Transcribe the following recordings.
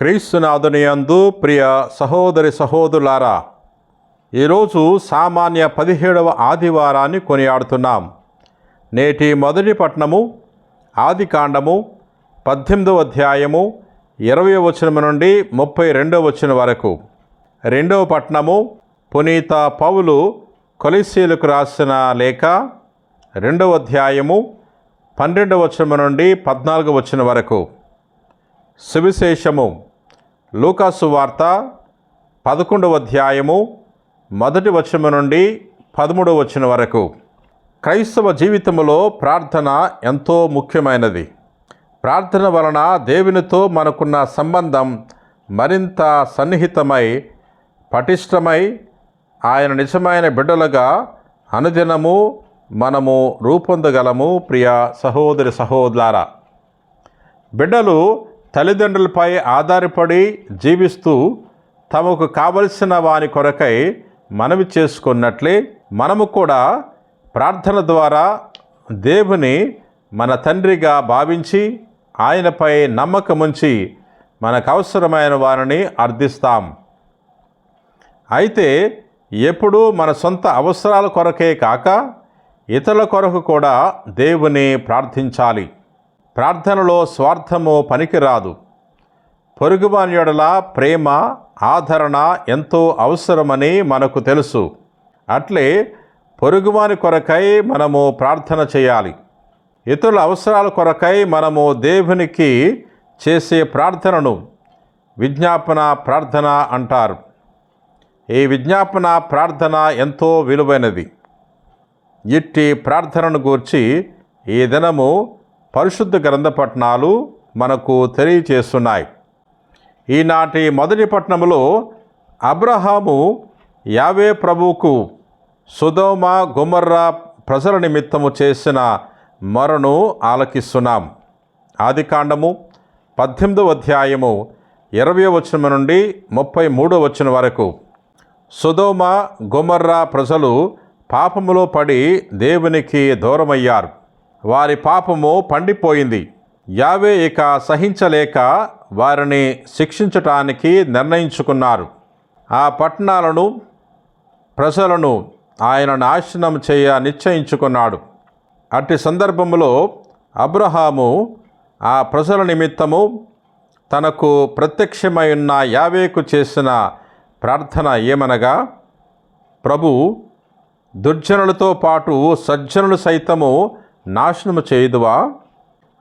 క్రీస్తునాథునియందు ప్రియ సహోదరి సహోదరులారా ఈరోజు సామాన్య పదిహేడవ ఆదివారాన్ని కొనియాడుతున్నాం. నేటి మొదటి పట్నము ఆదికాండము పద్దెనిమిదవ అధ్యాయము ఇరవై వచనం నుండి ముప్పై రెండవ వచనం వరకు. రెండవ పట్నము పునీత పౌలు కొలిసీలకు రాసిన లేఖ రెండవ అధ్యాయము పన్నెండవ వచనం నుండి పద్నాలుగు వచనం వరకు. సువిశేషము లూకాసు వార్త పదకొండవ అధ్యాయము మొదటి వచనం నుండి పదమూడవ వచనం వరకు. క్రైస్తవ జీవితంలో ప్రార్థన ఎంతో ముఖ్యమైనది. ప్రార్థన వలన దేవునితో మనకున్న సంబంధం మరింత సన్నిహితమై పటిష్టమై ఆయన నిజమైన బిడ్డలుగా అనుదినము మనము రూపొందగలము ప్రియ సహోదరి సహోదర బిడ్డలు తల్లిదండ్రులపై ఆధారపడి జీవిస్తూ తమకు కావలసిన వాని కొరకై మనవి చేసుకున్నట్లే మనము కూడా ప్రార్థన ద్వారా దేవుని మన తండ్రిగా భావించి ఆయనపై నమ్మకముంచి మనకు అవసరమైన వారిని అర్థిస్తాం. అయితే ఎప్పుడూ మన సొంత అవసరాల కొరకే కాక ఇతరుల కొరకు కూడా దేవుని ప్రార్థించాలి. ప్రార్థనలో స్వార్థము పనికిరాదు. పొరుగువానియుడల ప్రేమ ఆదరణ ఎంతో అవసరమని మనకు తెలుసు. అట్లే పొరుగువాని కొరకై మనము ప్రార్థన చేయాలి. ఇతరుల అవసరాల కొరకై మనము దేవునికి చేసే ప్రార్థనను విజ్ఞాపన ప్రార్థన అంటారు. ఈ విజ్ఞాపన ప్రార్థన ఎంతో విలువైనది. ఇట్టి ప్రార్థనను గూర్చి ఈ దినము పరిశుద్ధ గ్రంథపట్నాలు మనకు తెలియచేస్తున్నాయి. ఈనాటి మొదటి పట్టణంలో అబ్రహాము యావే ప్రభువుకు సుధోమ గుమర్రా ప్రజల నిమిత్తము చేసిన మరను ఆలకిస్తున్నాం. ఆదికాండము పద్దెనిమిదవ అధ్యాయము ఇరవై వచనం నుండి ముప్పై మూడో వచనం వరకు. సుధోమ గుమర్రా ప్రజలు పాపములో పడి దేవునికి దూరమయ్యారు. వారి పాపము పండిపోయింది. యావే ఇక సహించలేక వారిని శిక్షించటానికి నిర్ణయించుకున్నారు. ఆ పట్టణాలను ప్రజలను ఆయన నాశనం చేయ నిశ్చయించుకున్నాడు. అట్టి సందర్భంలో అబ్రహాము ఆ ప్రజల నిమిత్తము తనకు ప్రత్యక్షమైన యావేకు చేసిన ప్రార్థన ఏమనగా ప్రభు దుర్జనులతో పాటు సజ్జనులు సైతము నాశనము చేయుదువా?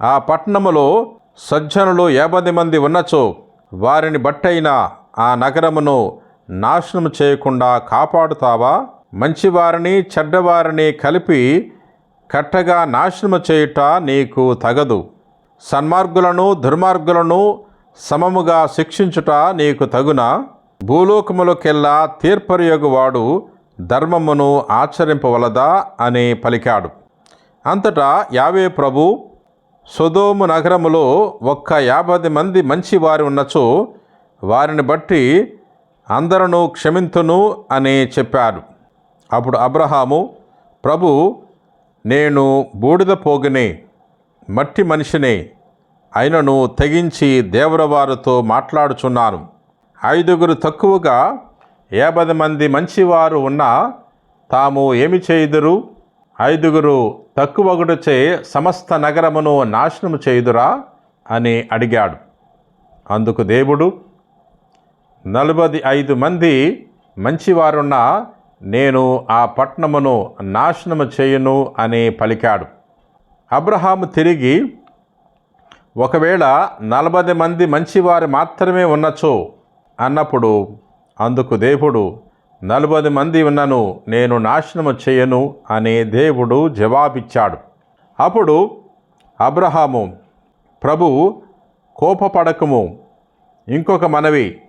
ఆ పట్టణములో సజ్జనులు యాభై మంది ఉన్నచో వారిని బట్టైన ఆ నగరమును నాశనము చేయకుండా కాపాడుతావా? మంచివారిని చెడ్డవారిని కలిపి కట్టగా నాశనము చేయుట నీకు తగదు. సన్మార్గులను దుర్మార్గులను సమముగా శిక్షించుట నీకు తగున? భూలోకములకెల్లా తీర్పరియోగవాడు ధర్మమును ఆచరింపవలదా అని పలికాడు. అంతటా యావే ప్రభు సొదోము నగరములో ఒక్క యాభై మంది మంచి వారు ఉన్నచో వారిని బట్టి అందరూ క్షమింతును అని చెప్పారు అప్పుడు అబ్రహాము ప్రభు నేను బూడిద పోగునే మట్టి మనిషినే అయినను తెగించి దేవరవారితో మాట్లాడుచున్నాను. ఐదుగురు తక్కువగా యాభై మంది మంచివారు ఉన్నా తాము ఏమి చేయుదురు? ఐదుగురు తక్కువగుడుచే సమస్త నగరమును నాశనము చేయుదురా అని అడిగాడు. అందుకు దేవుడు నలభై ఐదు మంది మంచివారున్న నేను ఆ పట్టణమును నాశనము చేయును అని పలికాడు. అబ్రహాము తిరిగి ఒకవేళ నలభై మంది మంచివారు మాత్రమే ఉన్నచో అన్నప్పుడు అందుకు దేవుడు నలభై మంది ఉన్నను నేను నాశనము చేయను అనే దేవుడు జవాబిచ్చాడు. అప్పుడు అబ్రహాము ప్రభు కోపపడకము. ఇంకొక మనవి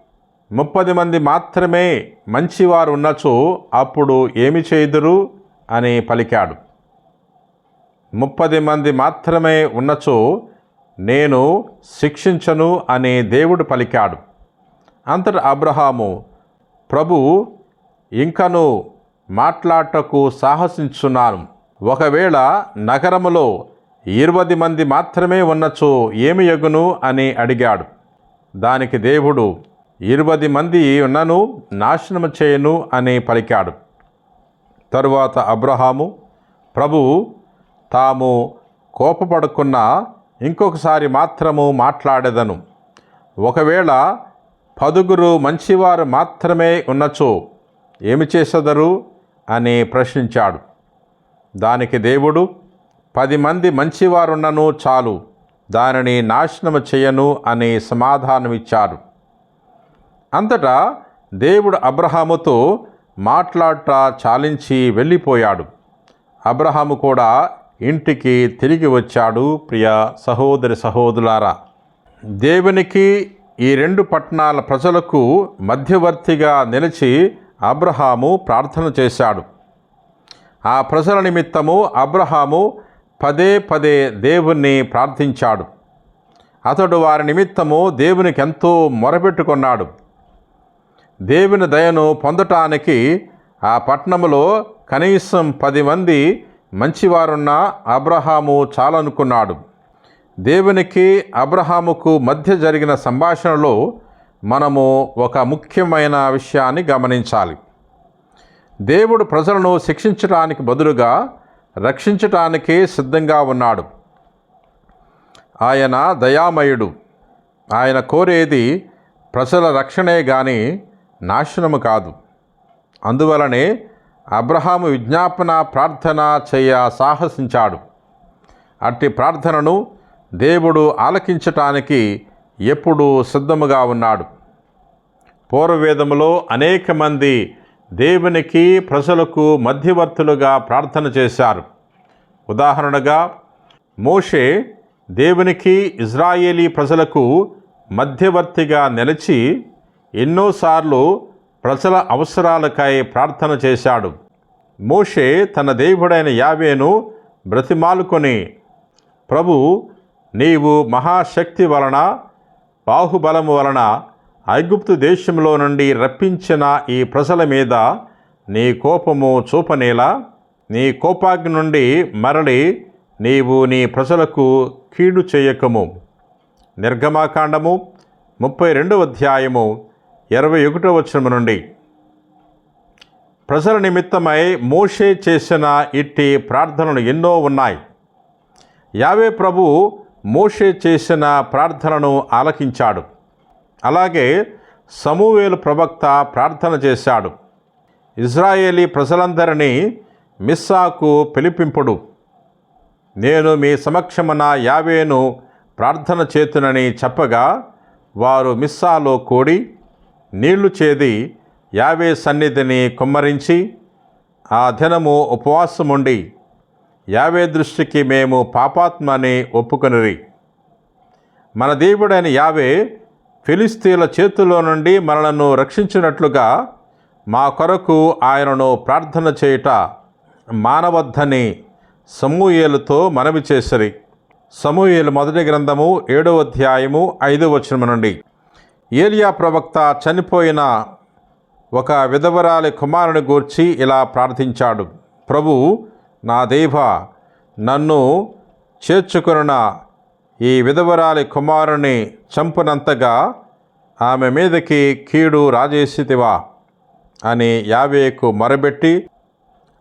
ముప్పది మంది మాత్రమే మంచివారు ఉన్నచో అప్పుడు ఏమి చేయుదురు అని పలికాడు. ముప్పది మంది మాత్రమే ఉన్నచో నేను శిక్షించను అనే దేవుడు పలికాడు. అంతటా అబ్రహాము ప్రభు ఇంకను మాట్లాడటకు సాహసించున్నాను. ఒకవేళ నగరములో ఇరవది మంది మాత్రమే ఉన్నచో ఏమి ఎగును అని అడిగాడు. దానికి దేవుడు ఇరవై మంది ఉన్నను నాశనము చేయను అని పలికాడు. తరువాత అబ్రహాము ప్రభువు తాము కోపపడుకున్న ఇంకొకసారి మాత్రము మాట్లాడేదను. ఒకవేళ పదుగురు మంచివారు మాత్రమే ఉన్నచో ఏమి చేసెదరు? అని ప్రశ్నించాడు. దానికి దేవుడు పది మంది మంచివారున్నను చాలు దానిని నాశనము చేయను అని సమాధానమిచ్చారు అంతటా దేవుడు అబ్రహాముతో మాట్లాడట చాలించి వెళ్ళిపోయాడు. అబ్రహాము కూడా ఇంటికి తిరిగి వచ్చాడు ప్రియ సహోదరి సహోదరులారా దేవునికి ఈ రెండు పట్టణాల ప్రజలకు మధ్యవర్తిగా నిలిచి అబ్రహాము ప్రార్థన చేశాడు. ఆ ప్రజల నిమిత్తము అబ్రహాము పదే పదే దేవుణ్ణి ప్రార్థించాడు. అతడు వారి నిమిత్తము దేవునికి ఎంతో మొరపెట్టుకున్నాడు. దేవుని దయను పొందటానికి ఆ పట్టణంలో కనీసం పది మంది మంచివారున్న అబ్రహాము చాలనుకున్నాడు. దేవునికి అబ్రహాముకు మధ్య జరిగిన సంభాషణలో మనము ఒక ముఖ్యమైన విషయాన్ని గమనించాలి. దేవుడు ప్రజలను శిక్షించడానికి బదులుగా రక్షించటానికి సిద్ధంగా ఉన్నాడు. ఆయన దయామయుడు. ఆయన కోరేది ప్రజల రక్షణే గాని నాశనము కాదు. అందువలనే అబ్రహాము విజ్ఞాపన ప్రార్థన చేయ సాహసించాడు. అట్టి ప్రార్థనను దేవుడు ఆలకించటానికి ఎప్పుడూ సిద్ధముగా ఉన్నాడు. పూర్వవేదములో అనేక మంది దేవునికి ప్రజలకు మధ్యవర్తులుగా ప్రార్థన చేశారు. ఉదాహరణగా మోషే దేవునికి ఇజ్రాయేలీ ప్రజలకు మధ్యవర్తిగా నిలిచి ఎన్నోసార్లు ప్రజల అవసరాలకై ప్రార్థన చేశాడు. మోషే తన దేవుడైన యావేను బ్రతిమాలుకొని ప్రభు నీవు మహాశక్తి వలన బాహుబలము వలన ఐగుప్తు దేశంలో నుండి రప్పించిన ఈ ప్రజల మీద నీ కోపము చూపనేలా నీ కోపాగ్ని నుండి మరలి నీవు నీ ప్రజలకు కీడు చేయకము. నిర్గమాకాండము ముప్పై రెండవ అధ్యాయము ఇరవై ఒకటో వచనము నుండి. ప్రజల నిమిత్తమై మోషే చేసిన ఇట్టి ప్రార్థనలు ఎన్నో ఉన్నాయి. యావే ప్రభు మోషే చేసిన ప్రార్థనను ఆలకించాడు. అలాగే సమూవేలు ప్రవక్త ప్రార్థన చేశాడు. ఇజ్రాయేలీ ప్రజలందరినీ మిస్సాకు పిలిపింపుడు. నేను మీ సమక్షమున యావేను ప్రార్థన చేతునని చెప్పగా వారు మిస్సాలో కూడి నీళ్ళు చేది యావే సన్నిధిని కుమ్మరించి ఆ దినము ఉపవాసముండి యావే దృష్టికి మేము పాపాత్మని ఒప్పుకొనిరి. మన దేవుడైన యావే ఫిలిస్తీన్ల చేతుల్లో నుండి మనలను రక్షించినట్లుగా మా కొరకు ఆయనను ప్రార్థన చేయుట మానవద్దని సమూయేలుతో మనవి చేసిరి. సమూయేలు మొదటి గ్రంథము ఏడవ అధ్యాయము ఐదవ వచనం నుండి. ఏలియా ప్రవక్త చనిపోయిన ఒక విధవరాలి కుమారుని గూర్చి ఇలా ప్రార్థించాడు. ప్రభు నా దేవ నన్ను చేర్చుకున్న ఈ విధవరాలి కుమారుని చంపునంతగా ఆమె మీదకి కీడు రాజేసితివా అని యావేకు మరబెట్టి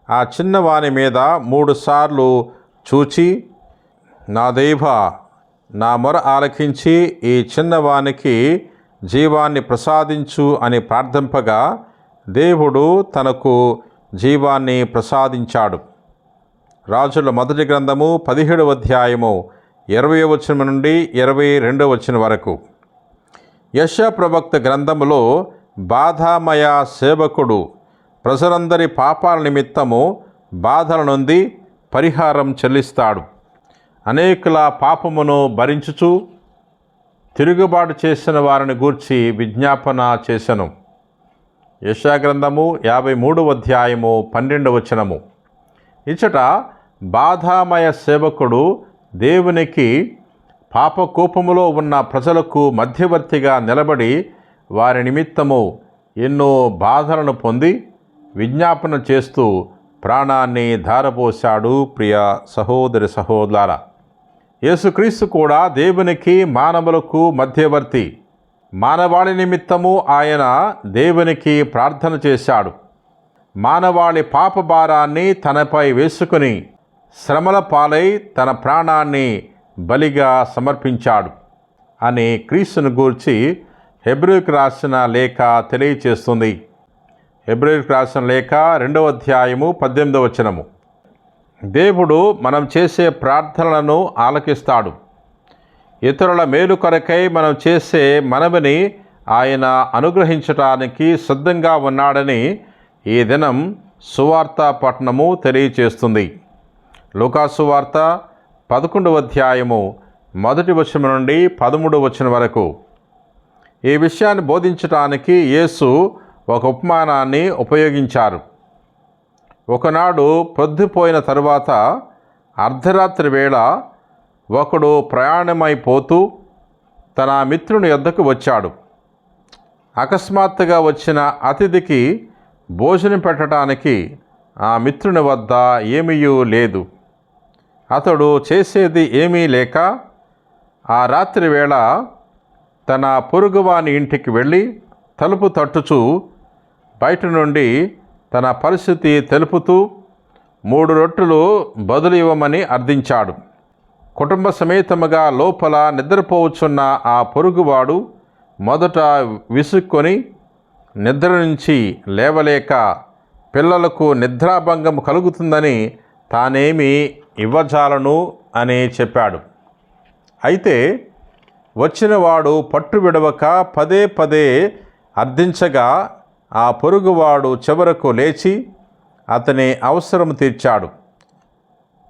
ఆ చిన్నవాని మీద మూడుసార్లు చూచి నా దేవ నా మొర ఆలకించి ఈ చిన్నవానికి జీవాన్ని ప్రసాదించు అని ప్రార్థింపగా దేవుడు తనకు జీవాన్ని ప్రసాదించాడు. రాజుల మొదటి గ్రంథము పదిహేడవ అధ్యాయము ఇరవై వచనం నుండి ఇరవై రెండవ వచనం వరకు. యశ ప్రవక్త గ్రంథములో బాధామయ సేవకుడు ప్రజలందరి పాపాల నిమిత్తము బాధల నుండి పరిహారం చెల్లిస్తాడు. అనేకుల పాపమును భరించుచు తిరుగుబాటు చేసిన వారిని గూర్చి విజ్ఞాపన చేశను యశాగ్రంథము యాభై మూడవ అధ్యాయము పన్నెండవ వచనము. ఇచ్చట బాధామయ సేవకుడు దేవునికి పాపకోపములో ఉన్న ప్రజలకు మధ్యవర్తిగా నిలబడి వారి నిమిత్తము ఎన్నో బాధలను పొంది విజ్ఞాపన చేస్తూ ప్రాణాన్ని ధారపోశాడు ప్రియ సహోదరి సహోదర యేసుక్రీస్తు కూడా దేవునికి మానవులకు మధ్యవర్తి. మానవాళి నిమిత్తము ఆయన దేవునికి ప్రార్థన చేశాడు. మానవాళి పాపభారాన్ని తనపై వేసుకుని శ్రమల పాలై తన ప్రాణాన్ని బలిగా సమర్పించాడు అని క్రీస్తును గూర్చి హెబ్రిక్ రాసిన లేఖ తెలియచేస్తుంది. హెబ్రిక్ రాసిన లేఖ రెండవ అధ్యాయము పద్దెనిమిదవ వచనము. దేవుడు మనం చేసే ప్రార్థనలను ఆలకిస్తాడు. ఇతరుల మేలు కొరకై మనం చేసే మనవిని ఆయన అనుగ్రహించటానికి సిద్ధంగా ఉన్నాడని ఈ దినం సువార్త పట్టణము తెలియచేస్తుంది. లూకాసు వార్త పదకొండవ అధ్యాయము మొదటి వచనం నుండి పదమూడు వచనం వరకు. ఈ విషయాన్ని బోధించటానికి యేసు ఒక ఉపమానాన్ని ఉపయోగించారు. ఒకనాడు పొద్దుపోయిన తరువాత అర్ధరాత్రి వేళ ఒకడు ప్రయాణమైపోతూ తన మిత్రుని యొద్దకు వచ్చాడు. అకస్మాత్తుగా వచ్చిన అతిథికి భోజనం పెట్టడానికి ఆ మిత్రుని వద్ద ఏమీయూ లేదు. అతడు చేసేది ఏమీ లేక ఆ రాత్రి వేళ తన పొరుగువాని ఇంటికి వెళ్ళి తలుపు తట్టుచూ బయట నుండి తన పరిస్థితి తెలుపుతూ మూడు రొట్టెలు బదులు ఇవ్వమని అర్థించాడు. కుటుంబ సమేతముగా లోపల నిద్రపోవచ్చున్న ఆ పొరుగువాడు మొదట విసుక్కొని నిద్ర నుంచి లేవలేక పిల్లలకు నిద్రాభంగం కలుగుతుందని తానేమి ఇవ్వజాలను అని చెప్పాడు. అయితే వచ్చినవాడు పట్టు విడవక పదే పదే అర్థించగా ఆ పొరుగువాడు చివరకు లేచి అతని అవసరం తీర్చాడు.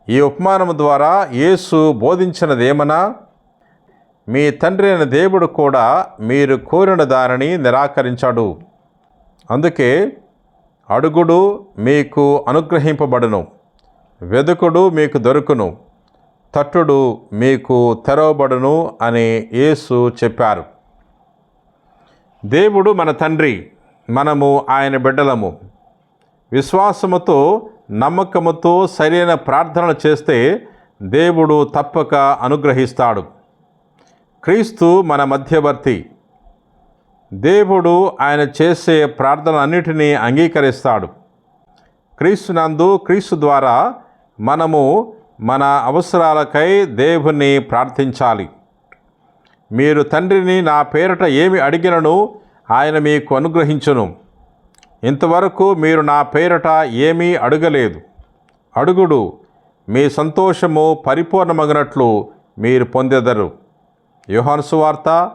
ఈ ఉపమానము ద్వారా యేసు బోధించినదేమనా? మీ తండ్రి అయిన దేవుడు కూడా మీరు కోరిన దానిని నిరాకరించాడు. అందుకే అడుగుడు మీకు అనుగ్రహింపబడును వెదుకుడు మీకు దొరుకును తట్టుడు మీకు తెరవబడును అని యేసు చెప్పారు. దేవుడు మన తండ్రి మనము ఆయన బిడ్డలము. విశ్వాసముతో నమ్మకముతో సరైన ప్రార్థన చేస్తే దేవుడు తప్పక అనుగ్రహిస్తాడు. క్రీస్తు మన మధ్యవర్తి. దేవుడు ఆయన చేసే ప్రార్థనలన్నిటినీ అంగీకరిస్తాడు. అంగీకరిస్తాడు క్రీస్తునందు క్రీస్తు ద్వారా మనము మన అవసరాలకై దేవుని ప్రార్థించాలి. మీరు తండ్రిని నా పేరిట ఏమి అడిగినను ఆయన మీకు అనుగ్రహించును. ఇంతవరకు మీరు నా పేరిట ఏమీ అడగలేదు. అడుగుడు మీ సంతోషము పరిపూర్ణమగినట్లు మీరు పొందెదరు. యోహాను సువార్త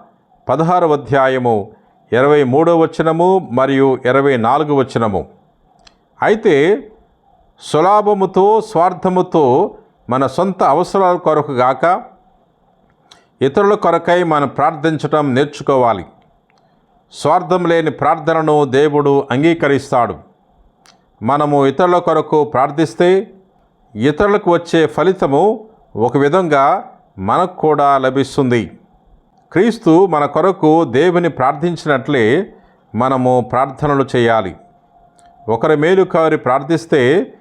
పదహారవ అధ్యాయము ఇరవై మూడో వచనము మరియు ఇరవై నాలుగు వచనము. అయితే సులాభముతో స్వార్థముతో మన సొంత అవసరాల కొరకు గాక ఇతరుల కొరకై మనం ప్రార్థించటం నేర్చుకోవాలి. స్వార్థం లేని ప్రార్థనను దేవుడు అంగీకరిస్తాడు. మనము ఇతరుల కొరకు ప్రార్థిస్తే ఇతరులకు వచ్చే ఫలితము ఒక విధంగా మనకు కూడా లభిస్తుంది. క్రీస్తు మన కొరకు దేవుని ప్రార్థించినట్లే మనము ప్రార్థనలు చేయాలి. ఒకరి మేలు కారి ప్రార్థిస్తే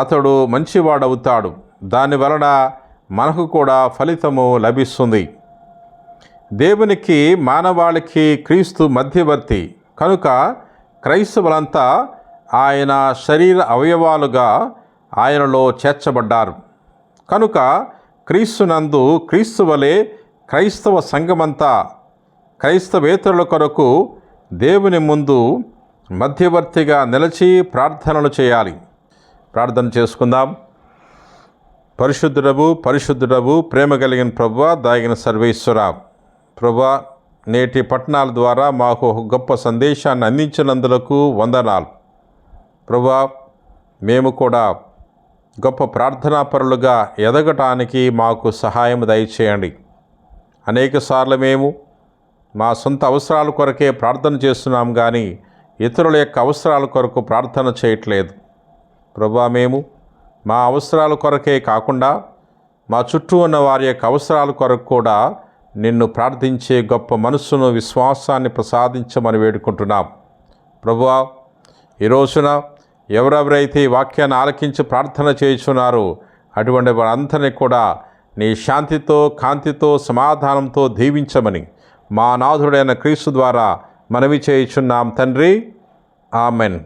అతడు మంచివాడవుతాడు. దాని వలన మనకు కూడా ఫలితము లభిస్తుంది. దేవునికి మానవాళికి క్రీస్తు మధ్యవర్తి. కనుక క్రైస్తవులంతా ఆయన శరీర అవయవాలుగా ఆయనలో చేర్చబడ్డారు. కనుక క్రీస్తునందు క్రీస్తు వలె క్రైస్తవ సంఘమంతా క్రైస్తవేతరుల కొరకు దేవుని ముందు మధ్యవర్తిగా నిలిచి ప్రార్థనలు చేయాలి. ప్రార్థన చేసుకుందాం. పరిశుద్ధుడవు పరిశుద్ధుడవు ప్రేమ కలిగిన ప్రభు దాగిన సర్వేశ్వర. ప్రభా నేటి పట్టణాల ద్వారా మాకు ఒక గొప్ప సందేశాన్ని అందించినందులకు వందనాలు. ప్రభా మేము కూడా గొప్ప ప్రార్థనాపరులుగా ఎదగటానికి మాకు సహాయం దయచేయండి. అనేక సార్లు మేము మా సొంత అవసరాల కొరకే ప్రార్థన చేస్తున్నాం కానీ ఇతరుల యొక్క అవసరాల కొరకు ప్రార్థన చేయట్లేదు. ప్రభా మేము మా అవసరాల కొరకే కాకుండా మా చుట్టూ ఉన్న వారి యొక్క అవసరాల కొరకు కూడా నిన్ను ప్రార్థించే గొప్ప మనస్సును విశ్వాసాన్ని ప్రసాదించమని వేడుకుంటున్నాం. ప్రభువా ఈ రోజున ఎవరెవరైతే ఈ వాక్యాన్ని ఆలకించి ప్రార్థన చేయుచున్నారో అటువంటి వారందరినీ కూడా నీ శాంతితో కాంతితో సమాధానంతో దీవించమని మా నాథుడైన క్రీస్తు ద్వారా మనవి చేయుచున్నాం తండ్రి. ఆమెన్.